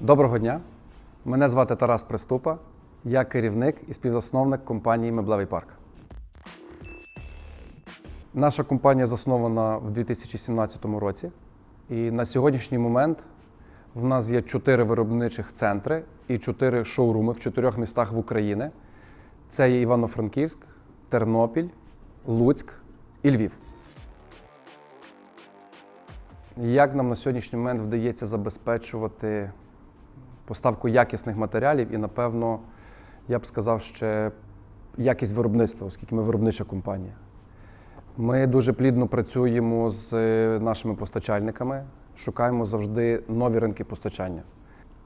Доброго дня. Мене звати Тарас Приступа. Я керівник і співзасновник компанії Меблевий парк. Наша компанія заснована в 2017 році. І на сьогоднішній момент в нас є чотири виробничих центри і чотири шоуруми в чотирьох містах в Україні. Це є Івано-Франківськ, Тернопіль, Луцьк і Львів. Як нам на сьогоднішній момент вдається забезпечувати поставку якісних матеріалів і, напевно, я б сказав, ще якість виробництва, оскільки ми виробнича компанія. Ми дуже плідно працюємо з е, нашими постачальниками, шукаємо завжди нові ринки постачання.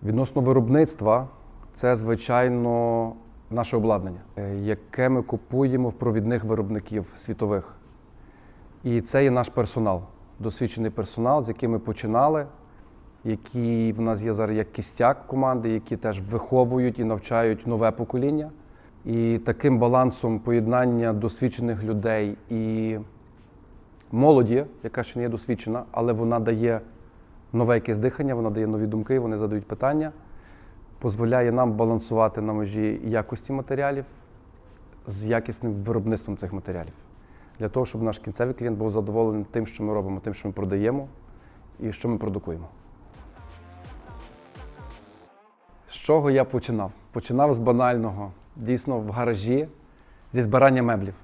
Відносно виробництва, це, звичайно, наше обладнання, е, яке ми купуємо в провідних виробників світових. І це є наш персонал, досвідчений персонал, з яким ми починали, які в нас є зараз як кістяк команди, які теж виховують і навчають нове покоління. І таким балансом поєднання досвідчених людей і молоді, яка ще не є досвідчена, але вона дає нове якесь дихання, вона дає нові думки, вони задають питання, дозволяє нам балансувати на межі якості матеріалів з якісним виробництвом цих матеріалів. Для того, щоб наш кінцевий клієнт був задоволений тим, що ми робимо, тим, що ми продаємо і що ми продукуємо. Чого я починав? Починав з банального, дійсно в гаражі зі збирання меблів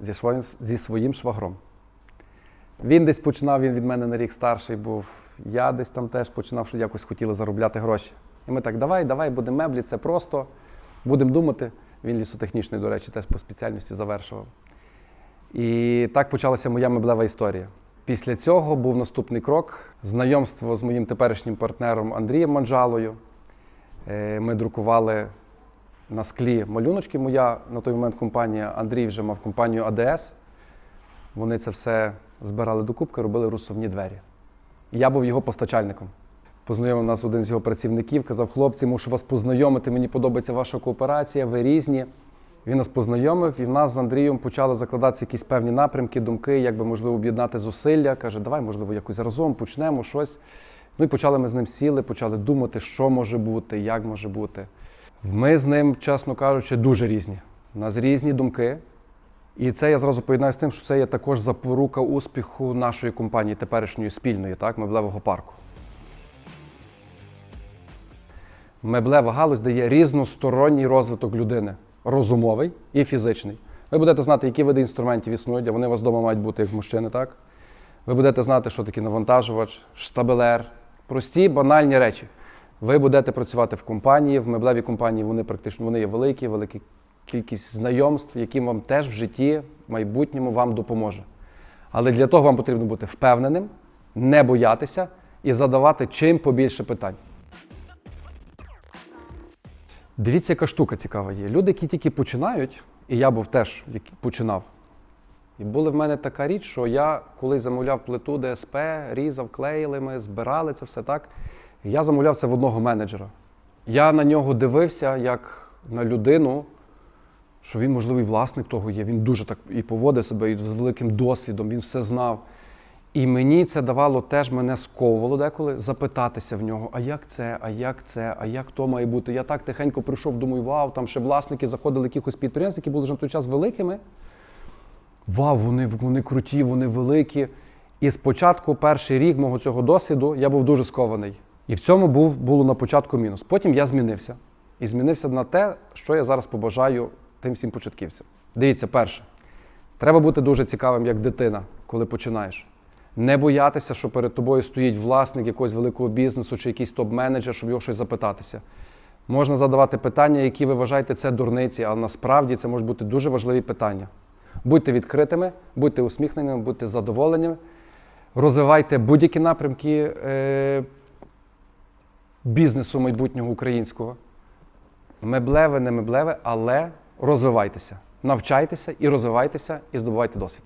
зі своїм, зі своїм швагром. Він десь починав, він від мене на рік старший був. Я десь там теж починав, що якось хотіли заробляти гроші. І ми так, давай, давай, буде меблі, це просто. Будемо думати. Він лісотехнічний, до речі, теж по спеціальності завершував. І так почалася моя меблева історія. Після цього був наступний крок знайомство з моїм теперішнім партнером Андрієм Манджалою. Е, Ми друкували на склі малюночки. Моя на той момент компанія Андрій вже мав компанію АДС. Вони це все збирали до кубки, робили розсувні двері. Я був його постачальником. Познайомив нас один з його працівників, казав: хлопці, мушу вас познайомити, мені подобається ваша кооперація, ви різні. Він нас познайомив, і в нас з Андрієм почали закладатися якісь певні напрямки, думки, як би можливо об'єднати зусилля. Каже, давай, можливо, якось разом почнемо щось. Ну і почали ми з ним сіли, почали думати, що може бути, як може бути. Ми з ним, чесно кажучи, дуже різні. У нас різні думки. І це я зразу поєднаю з тим, що це є також запорука успіху нашої компанії, теперішньої спільної, так, меблевого парку. Меблева галузь дає різносторонній розвиток людини розумовий і фізичний. Ви будете знати, які види інструментів існують, а вони у вас вдома мають бути як мужчини, так? Ви будете знати, що таке навантажувач, штабелер, прості, банальні речі. Ви будете працювати в компанії, в меблевій компанії вони практично вони є великі, велика кількість знайомств, які вам теж в житті, в майбутньому вам допоможе. Але для того вам потрібно бути впевненим, не боятися і задавати чим побільше питань. Дивіться, яка штука цікава є. Люди, які тільки починають, і я був теж починав. І була в мене така річ, що я колись замовляв плиту ДСП, різав, клеїли ми, збирали це все так. Я замовляв це в одного менеджера. Я на нього дивився як на людину, що він, можливо, і власник того є. Він дуже так і поводив себе, і з великим досвідом, він все знав. І мені це давало теж мене сковувало деколи запитатися в нього, а як це, а як це, а як то має бути. Я так тихенько прийшов, думаю, вау, там ще власники заходили якихось підприємств, які були вже на той час великими. Вау, вони, вони круті, вони великі. І спочатку, перший рік мого цього досвіду, я був дуже скований. І в цьому був, було на початку мінус. Потім я змінився. І змінився на те, що я зараз побажаю тим всім початківцям. Дивіться, перше, треба бути дуже цікавим, як дитина, коли починаєш. Не боятися, що перед тобою стоїть власник якогось великого бізнесу чи якийсь топ-менеджер, щоб його щось запитатися. Можна задавати питання, які ви вважаєте це дурниці, але насправді це можуть бути дуже важливі питання. Будьте відкритими, будьте усміхненими, будьте задоволеними, розвивайте будь-які напрямки е, бізнесу майбутнього українського. Меблеве, не меблеве, але розвивайтеся, навчайтеся і розвивайтеся, і здобувайте досвід.